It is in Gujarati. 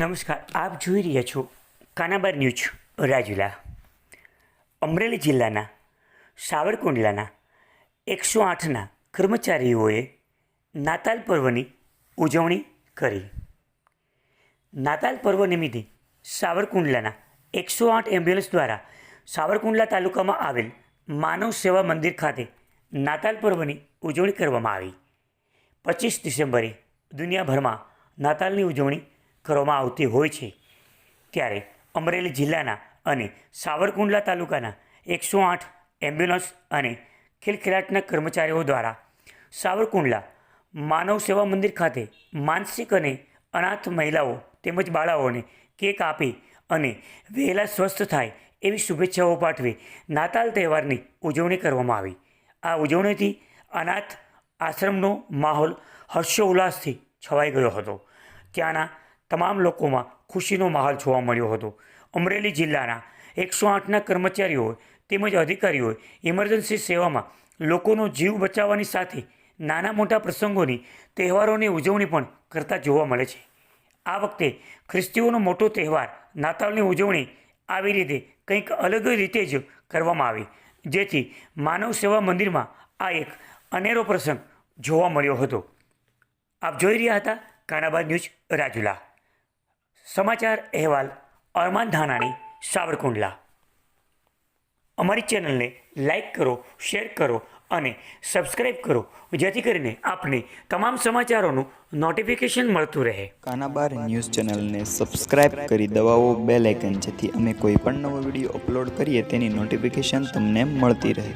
નમસ્કાર, આપ જોઈ રહ્યા છો કાનાબાર ન્યૂઝ, રાજુલા. અમરેલી જિલ્લાના, સાવરકુંડલાના એકસો આઠના કર્મચારીઓએ નાતાલ પર્વની ઉજવણી કરી. નાતાલ પર્વ નિમિત્તે સાવરકુંડલાના એકસો આઠ એમ્બ્યુલન્સ દ્વારા સાવરકુંડલા તાલુકામાં આવેલ માનવ સેવા મંદિર ખાતે નાતાલ પર્વની ઉજવણી કરવામાં આવી. પચીસ ડિસેમ્બરે દુનિયાભરમાં નાતાલની ઉજવણી કરવામાં આવતી હોય છે. ત્યારે અમરેલી જિલ્લાના અને સાવરકુંડલા તાલુકાના એકસો આઠ એમ્બ્યુલન્સ અને ખિલખિલાટના કર્મચારીઓ દ્વારા સાવરકુંડલા માનવ સેવા મંદિર ખાતે માનસિક અને અનાથ મહિલાઓ તેમજ બાળાઓને કેક આપી અને વહેલા સ્વસ્થ થાય એવી શુભેચ્છાઓ પાઠવી નાતાલ તહેવારની ઉજવણી કરવામાં આવી. આ ઉજવણીથી અનાથ આશ્રમનો માહોલ હર્ષોલ્લાસથી છવાઈ ગયો હતો. ત્યાંના તમામ લોકોમાં ખુશીનો માહોલ જોવા મળ્યો હતો. અમરેલી જિલ્લાના એકસો આઠના કર્મચારીઓ તેમજ અધિકારીઓએ ઇમરજન્સી સેવામાં લોકોનો જીવ બચાવવાની સાથે નાના મોટા પ્રસંગોની તહેવારોની ઉજવણી પણ કરતા જોવા મળે છે. આ વખતે ખ્રિસ્તીઓનો મોટો તહેવાર નાતાલની ઉજવણી આવી રીતે કંઈક અલગ રીતે જ કરવામાં આવી, જેથી માનવ સેવા મંદિરમાં આ એક અનેરો પ્રસંગ જોવા મળ્યો હતો. આપ જોઈ રહ્યા હતા કાનાબાદ ન્યૂઝ રાજુલા. સમાચાર અહેવાલ અરમાન ધાનાણી, સાવરકુંડલા. અમારી ચેનલને લાઈક કરો, શેર કરો અને સબસ્ક્રાઈબ કરો, જેથી કરીને આપને તમામ સમાચારોનું નોટિફિકેશન મળતું રહે. કાનાબાર ન્યૂઝ ચેનલને સબસ્ક્રાઈબ કરી દબાવો બેલ આઇકન જેથી અમે કોઈ પણ નવો વીડિયો અપલોડ કરીએ તેની નોટિફિકેશન તમને મળતી રહે.